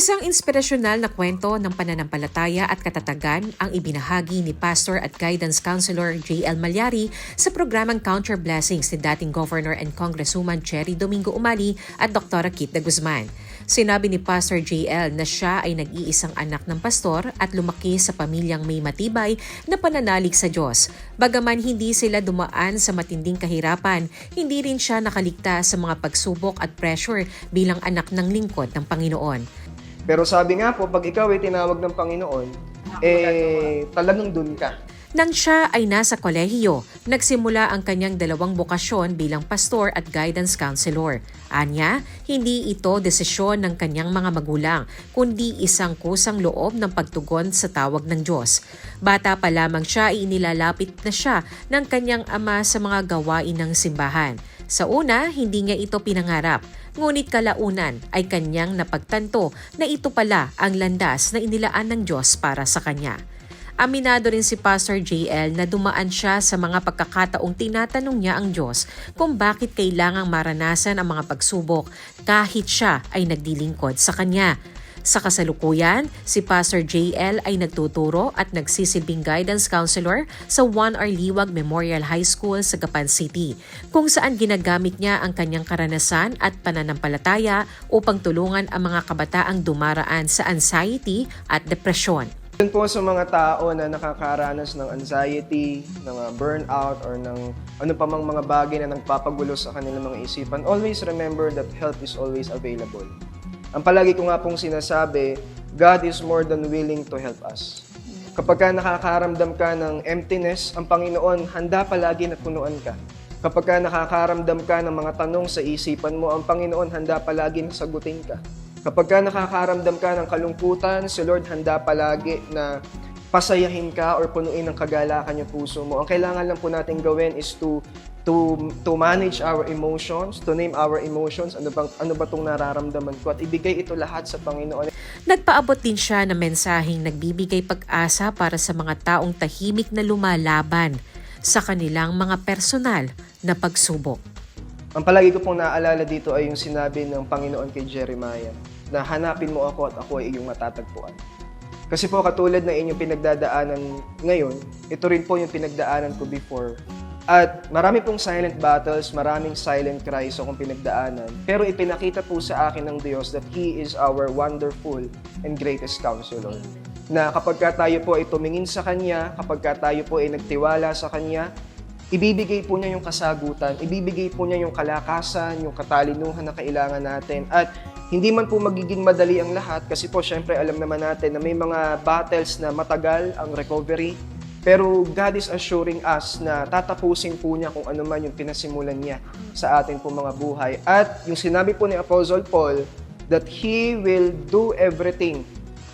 Isang inspirasyonal na kwento ng pananampalataya at katatagan ang ibinahagi ni Pastor at Guidance Counselor J.L. Malyari sa programang Counter Blessings ni dating Governor and Congresswoman Cherry Domingo Umali at Dr. Kit de Guzman. Sinabi ni Pastor J.L. na siya ay nag-iisang anak ng pastor at lumaki sa pamilyang may matibay na pananalig sa Diyos. Bagaman hindi sila dumaan sa matinding kahirapan, hindi rin siya nakaligtas sa mga pagsubok at pressure bilang anak ng lingkod ng Panginoon. Pero sabi nga po, pag ikaw ay tinawag ng Panginoon, eh, talagang dun ka. Nang siya ay nasa kolehiyo, nagsimula ang kanyang dalawang bokasyon bilang pastor at guidance counselor. Anya, hindi ito desisyon ng kanyang mga magulang, kundi isang kusang loob ng pagtugon sa tawag ng Diyos. Bata pa lamang siya ay inilalapit na siya ng kanyang ama sa mga gawain ng simbahan. Sa una, hindi niya ito pinangarap, ngunit kalaunan ay kanyang napagtanto na ito pala ang landas na inilaan ng Diyos para sa kanya. Aminado rin si Pastor JL na dumaan siya sa mga pagkakataong tinatanong niya ang Diyos kung bakit kailangang maranasan ang mga pagsubok kahit siya ay nagdilingkod sa Kanya. Sa kasalukuyan, si Pastor JL ay nagtuturo at nagsisilbing guidance counselor sa 1R Liwag Memorial High School sa Gapan City, kung saan ginagamit niya ang kanyang karanasan at pananampalataya upang tulungan ang mga kabataang dumaraan sa anxiety at depresyon. Yun po sa mga tao na nakakaranas ng anxiety, ng uh, burnout, or ng ano pa mang mga bagay na nagpapagulo sa kanilang mga isipan, always remember that help is always available. Ang palagi ko nga pong sinasabi, God is more than willing to help us. Kapag ka nakakaramdam ka ng emptiness, ang Panginoon handa palagi na punuan ka. Kapag ka nakakaramdam ka ng mga tanong sa isipan mo, ang Panginoon handa palagi na sagutin ka. Kapag ka nakakaramdam ka ng kalungkutan, si Lord handa palagi na pasayahin ka or punuin ng kagalakan yung puso mo. Ang kailangan lang po natin gawin is to to to manage our emotions, to name our emotions, ano bang ano ba tong nararamdaman ko at ibigay ito lahat sa Panginoon. Nagpaabot din siya ng mensaheng nagbibigay pag-asa para sa mga taong tahimik na lumalaban sa kanilang mga personal na pagsubok. Ang palagi ko pong naaalala dito ay yung sinabi ng Panginoon kay Jeremiah na hanapin mo ako at ako ay iyong matatagpuan. Kasi po katulad na inyong pinagdadaanan ngayon, ito rin po yung pinagdaanan ko before. At marami pong silent battles, maraming silent cries akong pinagdaanan. Pero ipinakita po sa akin ng Diyos that He is our wonderful and greatest counselor. Na kapag ka tayo po ay tumingin sa Kanya, kapag ka tayo po ay nagtiwala sa Kanya, ibibigay po niya yung kasagutan, ibibigay po niya yung kalakasan, yung katalinuhan na kailangan natin. At hindi man po magiging madali ang lahat kasi po syempre alam naman natin na may mga battles na matagal ang recovery. Pero God is assuring us na tatapusin po niya kung ano man yung pinasimulan niya sa atin po mga buhay. At yung sinabi po ni Apostle Paul that He will do everything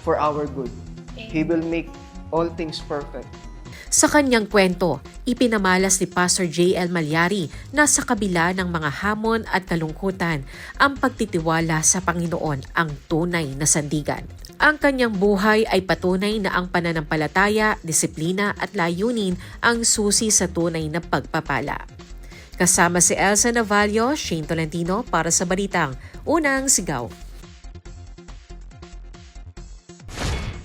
for our good. He will make all things perfect. Sa kanyang kwento, ipinamalas ni Pastor J.L. Malyari na sa kabila ng mga hamon at kalungkutan, ang pagtitiwala sa Panginoon ang tunay na sandigan. Ang kanyang buhay ay patunay na ang pananampalataya, disiplina at layunin ang susi sa tunay na pagpapala. Kasama si Elsa Navalio, Shane Tolentino para sa Balitang Unang Sigaw.